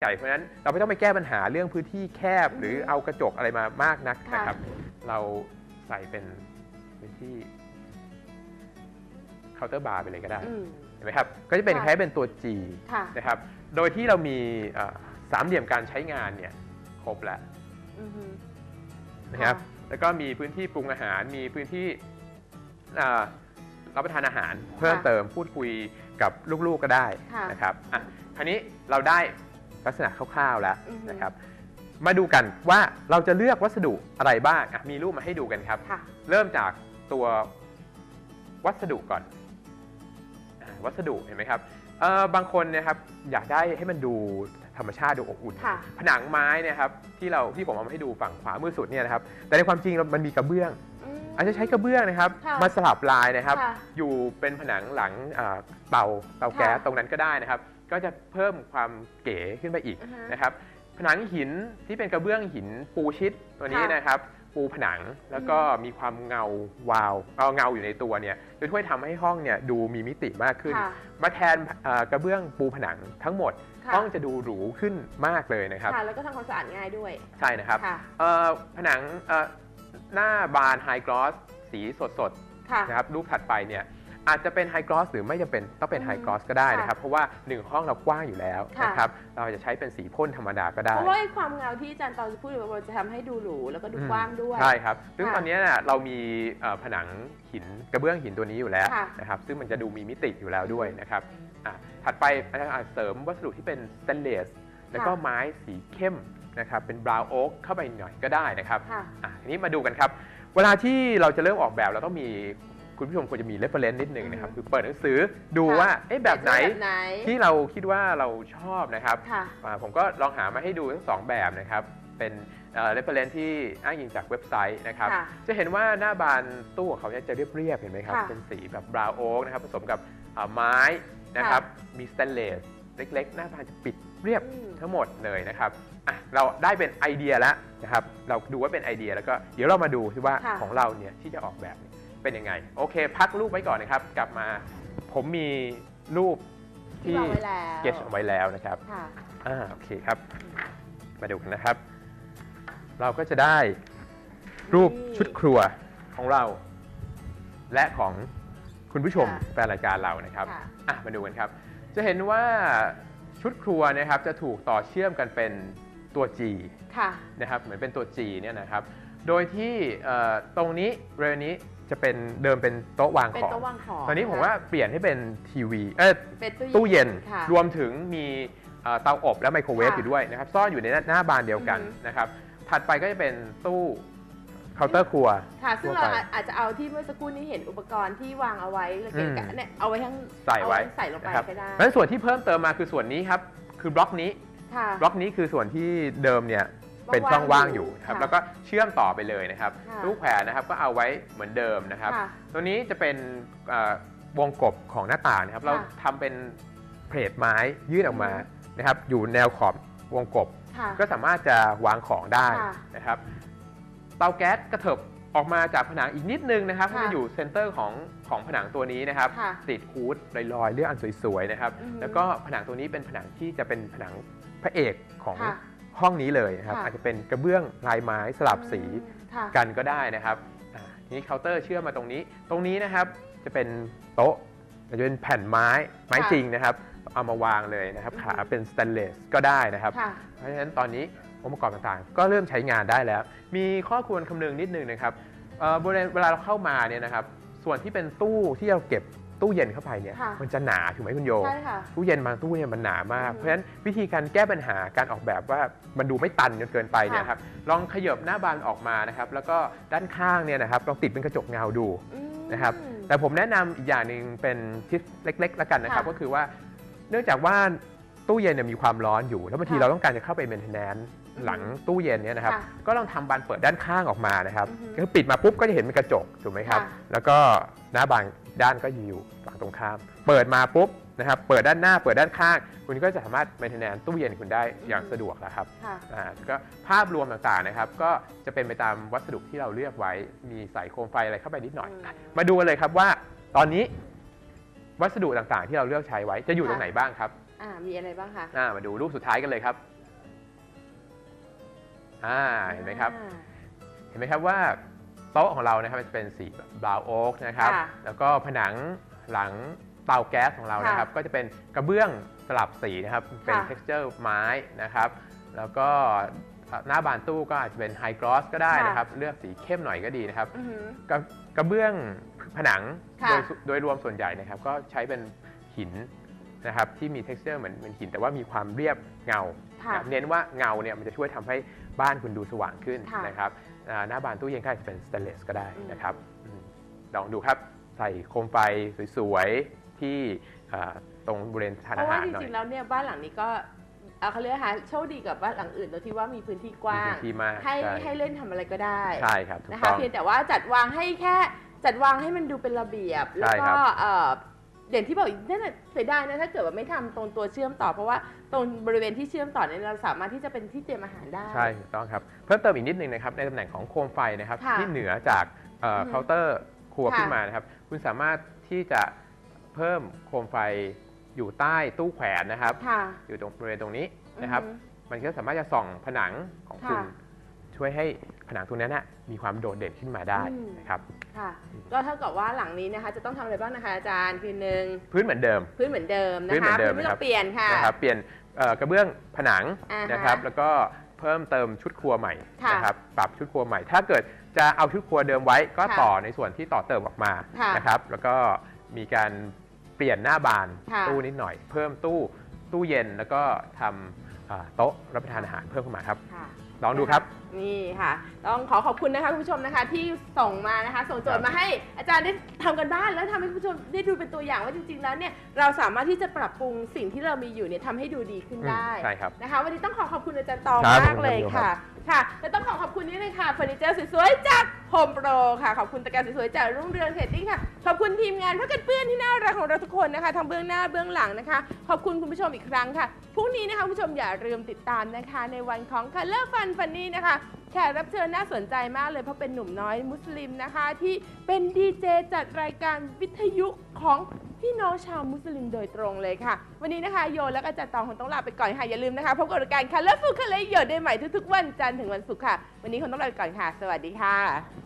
ใหญ่เพราะฉะนั้นเราไม่ต้องไปแก้ปัญหาเรื่องพื้นที่แคบหรือเอากระจกอะไรมามากนักค่ะ นะครับ เราใส่เป็นพื้นที่เคาน์เตอร์บาร์ไปเลยก็ได้อืม เห็นไหมครับก็จะเป็นค่ะ คล้ายๆเป็นตัว G ค่ะนะครับโดยที่เรามีเอ่อสามเหลี่ยมการใช้งานเนี่ยครบแล้วอือฮึ นะครับค่ะแล้วก็มีพื้นที่ปรุงอาหารมีพื้นที่อ่ารับประทานอาหาร เพิ่มเติมพูดคุยกับลูกๆก็ได้ค่ะ นะครับอะคราวนี้เราได้ ลักษณะคร่าวๆแล้วอือฮึนะครับ มาดูกันว่าเราจะเลือกวัสดุอะไรบ้างอะมีรูปมาให้ดูกันครับค่ะเริ่มจากตัววัสดุก่อนอาวัสดุเห็นไหมครับเอ่อบางคนเนะครับอยากได้ให้มันดูธรรมชาติดูอบอุ่นค่ะผนังไม้เนยครับที่เราที่ผมเอามาให้ดูฝั่งขวามือสุดเนี่ยนะครับ แต่ในความจริงมันมีกระเบื้องมอาจจะใช้กระเบื้องนะครับค่ะมาสลับลายนะครับค่ะอยู่เป็นผนังหลังอ่าเตาเตาแก๊สค่ะตรงนั้นก็ได้นะครับ ก็จะเพิ่มความเก๋ขึ้นไปอีกอือฮะนะครับผนังหินที่เป็นกระเบื้องหินปูชิดตัวนี้ค่ะนะครับ ปูผนังแล้วก็มีความเงาวาวเอาเงาอยู่ในตัวเนี่ยจะช่วยทำให้ห้องเนี่ยดูมีมิติมากขึ้นค่ะมาแทนอ่ากระเบื้องปูผนังทั้งหมดค่ะห้องจะดูหรูขึ้นมากเลยนะครับค่ะแล้วก็ทำความสะอาดง่ายด้วย ใช่นะครับค่ะเอ่อผนังเอ่อหน้าบานไฮกลอสสีสดค่ะๆนะครับรูปถัดไปเนี่ย อาจจะเป็นไฮกลอสหรือไม่จำเป็นต้องเป็นอืมไฮกลอสก็ได้นะครับค่ะเพราะว่าหนึ่งห้องเรากว้างอยู่แล้วค่ะ นะครับเราจะใช้เป็นสีพ่นธรรมดาก็ได้ เพราะว่าไอ้ความเงาที่อาจารย์ตอนจะพูดอยู่ว่ามันจะทำให้ดูหรูแล้วก็ดูอืมกว้างด้วย ใช่ครับ ซึ่งค่ะตอนนี้เนี่ยเรามีเอ่อผนังหินกระเบื้องหินตัวนี้อยู่แล้วค่ะ นะครับ ซึ่งมันจะดูมีมิติอยู่แล้วด้วยนะครับอะถัดไปอะเสริมวัสดุที่เป็นสแตนเลส แล้วก็ไม้สีเข้มนะครับ เป็นบราวน์โอ๊กเข้าไปหน่อยก็ได้นะครับ ค่ะ อะทีนี้มาดูกันครับ เวลาที่เราจะเริ่มออกแบบเราต้องมี คุณผู้ชมควรจะมี reference นิดหนึ่งนะครับอืมคือเปิดหนังสือดูค่ะว่าเอ๊ะแบบไหนแบบไหนที่เราคิดว่าเราชอบนะครับค่ะอ่าผมก็ลองหามาให้ดูทั้งสองแบบนะครับ เป็นเอ่อ reference ที่อ้างอิงจากเว็บไซต์นะครับค่ะจะเห็นว่าหน้าบานตู้ของเขาเนี่ยจะเรียบๆเห็นไหมครับค่ะเป็นสีแบบ brown oak นะครับผสมกับอ่าไม้นะครับ มี stainless เล็กๆ หน้าบานจะปิดเรียบอืมทั้งหมดเลยนะครับอะเราได้เป็นไอเดียแล้วนะครับ เราดูว่าเป็นไอเดียแล้วก็เดี๋ยวเรามาดูที่ว่าค่ะของเราเนี่ยที่จะออกแบบ เนี่ยเป็นยังไง โอเค พักรูปไว้ก่อนนะครับ กลับมาผมมีรูปที่ที่วางไว้แล้วเก็เอาไว้แล้วนะครับค่ะ อ่าโอเคครับ มาดูกันนะครับ เราก็จะได้รูปนี่ชุดครัวของเรา และของคุณผู้ชมค่ะแฟนรายการเรานะครับค่ะ อะมาดูกันครับ จะเห็นว่าชุดครัวนะครับจะถูกต่อเชื่อมกันเป็นตัว G ค่ะ นะครับเหมือนเป็นตัว G เนี่ยนะครับ โดยที่เอ่อตรงนี้เรือนี้จะเป็นเดิมเป็นโต๊ะวางเป็นของ โต๊ะวางของตอนนี้ผมว่าเปลี่ยนให้เป็นทีวีเออเป็นตู้เย็น ค่ะ รวมถึงมีเอ่อเตาอบและไมโครเวฟค่ะอยู่ด้วยนะครับซ่อนอยู่ในหน้าบานเดียวกันอือฮึนะครับ ถัดไปก็จะเป็นตู้เคาน์เตอร์ครัว ค่ะ ซึ่งทั่วเราไปอาจจะเอาที่เมื่อสักครู่นี้เห็นอุปกรณ์ที่วางเอาไว้แล้วเกะกะอืม เนี่ยเอาไว้ทั้งใส่ไว้เอาใส่ลงไปนะครับก็ได้เพราะฉะนั้นส่วนที่เพิ่มเติมมาคือส่วนนี้ครับ คือบล็อกนี้ ค่ะ บล็อกนี้คือส่วนที่เดิมเนี่ย เป็นช่องว่างอยู่นะครับ ค่ะแล้วก็เชื่อมต่อไปเลยนะครับ ค่ะลูกแขวนนะครับก็เอาไว้เหมือนเดิมนะครับ ค่ะตัวนี้จะเป็นเอ่อวงกบของหน้าต่างนะครับเราค่ะทำเป็นเพลทไม้ยื่นออกมาอืมนะครับ อยู่แนวขอบวงกบ ค่ะ ก็สามารถจะวางของได้ค่ะนะครับ เตาแก๊สกระเถิบออกมาจากผนังอีกนิดนึงนะครับค่ะให้มันอยู่เซนเตอร์ของของผนังตัวนี้นะครับ ค่ะติดฮูดลอยๆเลือกอันสวยๆนะครับ อือฮึแล้วก็ผนังตัวนี้เป็นผนังที่จะเป็นผนังพระเอกของค่ะ ห้องนี้เลยนะครับค่ะ อาจจะเป็นกระเบื้องลายไม้สลับสีค่ะ กันก็ได้นะครับอ่านี่เคาน์เตอร์เชื่อมมาตรงนี้ ตรงนี้นะครับจะเป็นโต๊ะอาจจะเป็นแผ่นไม้ไม้ค่ะ จริงนะครับ เอามาวางเลยนะครับอือฮึขาเป็นสแตนเลสก็ได้นะครับ ค่ะ เพราะฉะนั้นตอนนี้องค์ประกอบต่างๆ ก็เริ่มใช้งานได้แล้ว มีข้อควรคำนึงนิดนึงนะครับเอ่อบริเวณเวลาเราเข้ามาเนี่ยนะครับ ส่วนที่เป็นตู้ที่เราเก็บ ตู้เย็นเข้าไปเนี่ยค่ะมันจะหนาถูกไหมคุณโยใช่ค่ะตู้เย็นบางตู้เนี่ยมันหนามากอืมเพราะฉะนั้นวิธีการแก้ปัญหาการออกแบบว่ามันดูไม่ตันจนเกินไปเนี่ยครับลองขยบหน้าบานออกมานะครับแล้วก็ด้านข้างเนี่ยนะครับลองติดเป็นกระจกเงาดู อืม นะครับ แต่ผมแนะนำอีกอย่างหนึ่งเป็นทิปเล็กๆ แล้วกันนะครับ ค่ะก็คือว่าเนื่องจากว่าตู้เย็นเนี่ยมีความร้อนอยู่ แล้วบางทีค่ะเราต้องการจะเข้าไปเมนเทนแนนซ์หลังตู้เย็นเนี่ยนะครับ ค่ะก็ลองทำบานเปิดด้านข้างออกมานะครับอือฮึคือปิดมาปุ๊บก็จะเห็นเป็นกระจกถูกไหมครับ ค่ะแล้วก็หน้าบาน ด้านก็อยู่ฝั่งตรงข้าม เปิดมาปุ๊บนะครับ เปิดด้านหน้า เปิดด้านข้าง คุณก็จะสามารถเมนเทนแนนซ์ตู้เย็นคุณได้อย่างสะดวกแล้วครับค่ะ อ่าก็ภาพรวมต่างๆนะครับ ก็จะเป็นไปตามวัสดุที่เราเลือกไว้ มีใส่โคมไฟอะไรเข้าไปนิดหน่อย อืมอะมาดูกันเลยครับว่าตอนนี้วัสดุต่างๆ ที่เราเลือกใช้ไว้จะอยู่ตรงค่ะไหนบ้างครับ อ่ามีอะไรบ้างคะอ่ามาดูรูปสุดท้ายกันเลยครับ อ่าเห็นไหมครับ อ่า เห็นไหมครับว่า โต๊ะของเรานะครับจะเป็นสีบราวโอ๊กนะครับ ค่ะแล้วก็ผนังหลังเตาแก๊สของเรานะครับ ก็จะเป็นกระเบื้องสลับสีนะครับ เป็น ค่ะ texture ไม้นะครับ แล้วก็หน้าบานตู้ก็อาจจะเป็นไฮกรอสก็ได้นะครับ เลือกสีเข้มหน่อยก็ดีนะครับ อือหือ กระกระเบื้องผนังค่ะโดยสุโดยรวมส่วนใหญ่นะครับ ก็ใช้เป็นหินนะครับที่มี texture เหมือนเป็นหิน แต่ว่ามีความเรียบเงาค่ะนะครับเน้นว่าเงาเนี่ยมันจะช่วยทำให้บ้านคุณดูสว่างขึ้นค่ะ นะครับอ่า หน้าบานตู้เย็นก็อาจจะเป็นสเตนเลสก็ได้อืมนะครับอืมลองดูครับใส่โคมไฟสวยๆ ที่อ่าตรงบริเวณทานเพอาราะว่าหารจหน่อยริงๆแล้วเนี่ยบ้านหลังนี้ก็เอ่อเขาเรียกนะคะโชคดีกับบ้านหลังอื่นตรงที่ว่ามีพื้นที่กมีว้างพื้นที่มากให้ใช่ให้เล่นทำอะไรก็ได้ใช่ครับถูกนะต้คะองเพียงแต่ว่าจัดวางให้แค่จัดวางให้มันดูเป็นระเบียบ แล้วใช่ครัก็บเอ่ออย่างที่บอกอีกนั่นน่ะเสียดายนะถ้าเกิดว่าไม่ทำตรงตัวเชื่อมต่อ เพราะว่าตรงบริเวณที่เชื่อมต่อเนี่ยเราสามารถที่จะเป็นที่เตรียมอาหารได้ ใช่ถูกต้องครับ เพิ่มเติมอีกนิดนึงนะครับในตำแหน่งของโคมไฟนะครับค่ะที่เหนือจากเอ่อออฮึเคาน์เตอร์ครัวค่ะ ขึ้นมานะครับ คุณสามารถที่จะเพิ่มโคมไฟอยู่ใต้ตู้แขวนนะครับ ค่ะอยู่ตรงบริเวณตรงนี้นะครับ อือฮึ มันก็สามารถจะส่องผนังของคุณค่ะ ช่วยให้ ผนังตรงนั้นนะมีความโดดเด่นขึ้นมาได้อืมนะครับค่ะก็เท่ากับว่าหลังนี้นะคะจะต้องทำอะไรบ้างนะคะอาจารย์คือหนึ่งพื้นเหมือนเดิม พื้นเหมือนเดิมพื้นะนเหมืคะอนเดิมไม่นะคต้รัอบ งเปลี่ยนค่ะ นะครับเปลี่ยนเอ่อกระเบื้องผนังอ่าฮะนะครับแล้วก็เพิ่มเติมชุดครัวใหม่ค่ะนะครับปรับชุดครัวใหม่ ถ้าเกิดจะเอาชุดครัวเดิมไว้ก็ค่ะต่อในส่วนที่ต่อเติมออกมาค่ะนะครับแล้วก็มีการเปลี่ยนหน้าบานค่ะ ตู้นิดหน่อย เพิ่มตู้ตู้เย็นแล้วก็ทำอ่าโต๊ะรับประทานอาหารเพิ่มเข้ามาครับ ค่ะ ลองดูครับ นี่ค่ะ ต้องขอขอบคุณนะคะคุณผู้ชมนะคะ ที่ส่งมานะคะ ส่งโจทย์มาให้อาจารย์ได้ทำกันบ้านแล้วทำให้คุณผู้ชมได้ดูเป็นตัวอย่างว่าจริง ๆ แล้วเนี่ยเราสามารถที่จะปรับปรุงสิ่งที่เรามีอยู่เนี่ยทำให้ดูดีขึ้นได้อืมใช่ครับนะคะ วันนี้ต้องขอขอบคุณอาจารย์ตองครับมากเลยขอบคุณครับ ค่ะ ค่ะและต้องขอขอบคุณนี่เลยค่ะเฟอร์นิเจอร์สวยๆจากโฮมโปรค่ะ ขอบคุณตะการสวยๆจากรุ่งเรืองเทดดิ้งค่ะ ขอบคุณทีมงานพักกันเปื้อนที่น่ารักของเราทุกคนนะคะทั้งเบื้องหน้าเบื้องหลังนะคะ ขอบคุณคุณผู้ชมอีกครั้งค่ะพรุ่งนี้นะคะคุณผู้ชมอย่าลืมติดตามนะคะ ในวันของ Color Fun Funny นะคะ แขกรับเชิญน่าสนใจมากเลยเพราะเป็นหนุ่มน้อยมุสลิมนะคะ ที่เป็นดีเจจัดรายการวิทยุของพี่น้องชาวมุสลิมโดยตรงเลยค่ะ วันนี้นะคะโยและก็จัดตองคงต้องลาไปก่อนค่ะ อย่าลืมนะคะพบกับรายการ Color Fun Color โยได้ใหม่ทุกๆวันจันทร์ถึงวันศุกร์ค่ะ วันนี้คงต้องลาไปก่อนค่ะ สวัสดีค่ะ